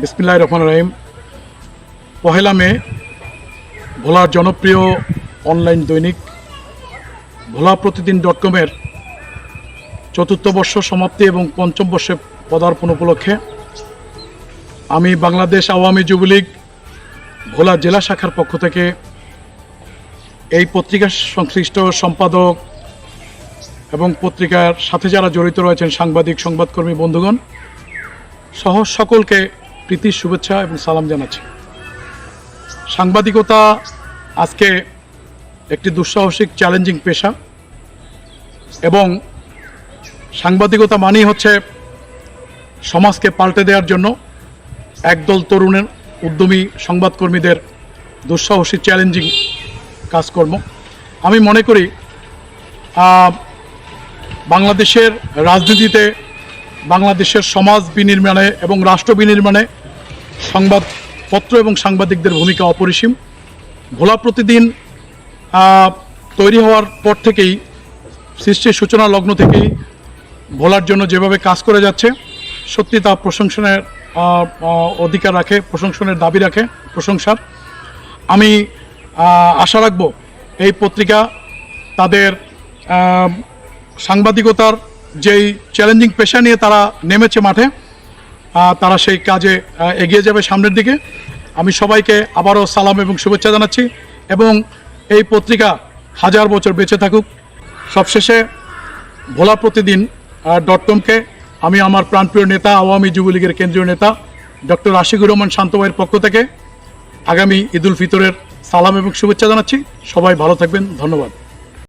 বিসমিল্লাহ রহমান রহিম। পহেলা মে, ভোলার জনপ্রিয় অনলাইন দৈনিক, ভোলা প্রতিদিন ডট কমের চতুর্থ বর্ষ সমাপ্তি এবং পঞ্চম বর্ষে পদার্পণ উপলক্ষে আমি বাংলাদেশ আওয়ামী যুবলীগ ভোলা জেলা শাখার পক্ষ থেকে এই পত্রিকার সংশ্লিষ্ট সম্পাদক এবং পত্রিকার সাথে যারা জড়িত রয়েছেন সাংবাদিক, সংবাদকর্মী, বন্ধুগণ, সহ সকলকে প্রীতির শুভেচ্ছা এবং সালাম জানাচ্ছি। সাংবাদিকতা আজকে একটি দুঃসাহসিক চ্যালেঞ্জিং পেশা এবং সাংবাদিকতা মানেই হচ্ছে সমাজকে পাল্টে দেওয়ার জন্য একদল তরুণের উদ্যমী সংবাদকর্মীদের দুঃসাহসী চ্যালেঞ্জিং কাজকর্ম। আমি মনে করি বাংলাদেশের রাজনীতিতে বাংলাদেশের সমাজ বিনির্মাণে এবং রাষ্ট্র বিনির্মাণে সংবাদপত্র এবং সাংবাদিকদের ভূমিকা অপরিসীম। ভোলা প্রতিদিন তৈরি হওয়ার পর থেকেই সৃষ্টির সূচনা লগ্ন থেকেই ভোলার জন্য যেভাবে কাজ করে যাচ্ছে, সত্যি তা প্রশংসনের অধিকার রাখে, প্রশংসনের দাবি রাখে, প্রশংসার। আমি আশা রাখব এই পত্রিকা তাদের সাংবাদিকতার যেই চ্যালেঞ্জিং পেশা নিয়ে তারা নেমেছে মাঠে তারা সেই কাজে এগিয়ে যাবে সামনের দিকে। আমি সবাইকে আবারও সালাম এবং শুভেচ্ছা জানাচ্ছি এবং এই পত্রিকা হাজার বছর বেঁচে থাকুক। সবশেষে ভোলা প্রতিদিন ডট কমকে আমি আমার প্রাণপ্রিয় নেতা, আওয়ামী যুবলীগের কেন্দ্রীয় নেতা, ডক্টর আশিকুর রহমান শান্ত ভাইয়ের পক্ষ থেকে আগামী ঈদুল ফিতরের সালাম এবং শুভেচ্ছা জানাচ্ছি। সবাই ভালো থাকবেন। ধন্যবাদ।